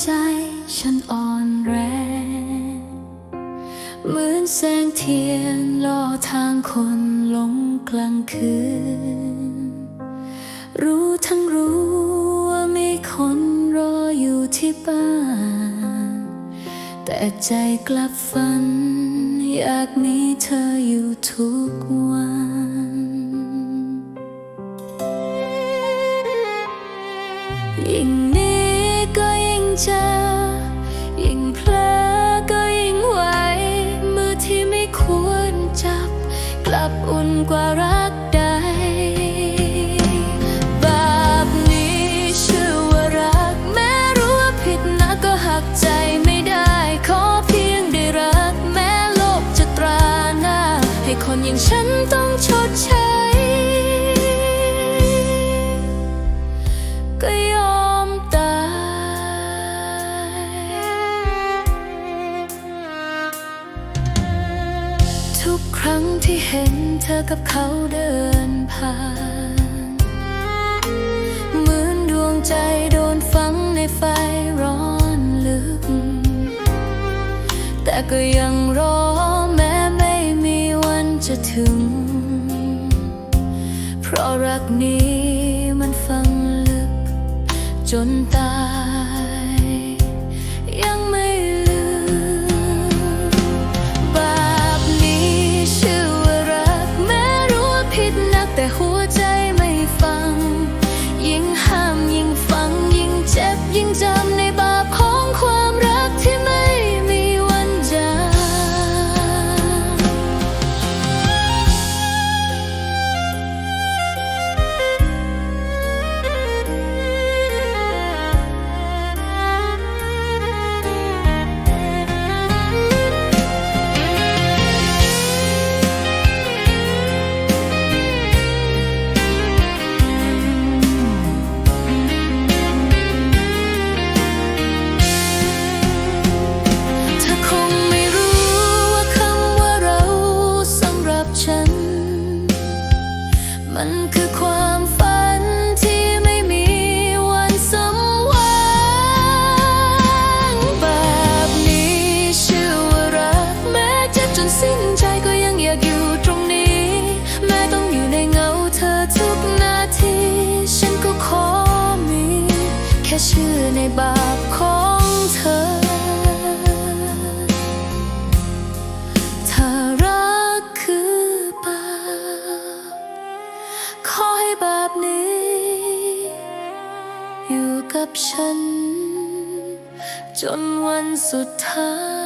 ใจฉันอ่อนแรง เหมือนแสงเทียนล่อทางคนลงกลางคืน รู้ทั้งรู้ว่ามีคนรออยู่ที่บ้าน แต่ใจกลับฝัน อยากมีเธออยู่ทุกวันยิ่ง เจอ ยิ่งเพลอก็ยิ่งไหว มือที่ไม่ควรจับ กลับอุ่นกว่ารักใดแบบนี้ชื่อว่ารัก แม้รู้ว่าผิดนะก็หักใจไม่ได้ ขอเพียงได้รัก แม้โลกจะตราหน้า ให้คนอย่างฉันต้องชดใช้ก็ย ทุกครั้งที่เห็นเธอกับเขาเดินผ่าน เหมือนดวงใจโดนฝังในไฟร้อนลึก แต่ก็ยังรอแม้ไม่มีวันจะถึง เพราะรักนี้มันฝังลึกจนตาย มันคือความฝันที่ไม่มีวันสมหวังแบบนี้ชื่อว่ารักแม้เจ็บจนสิ้นใจก็ยังอยากอยู่ตรงนี้ แม้ต้องอยู่ในเงาเธอทุกนาที ฉันก็ขอมี แค่ชื่อในบาปของเธอ อยู่กับฉัน จนวันสุดท้าย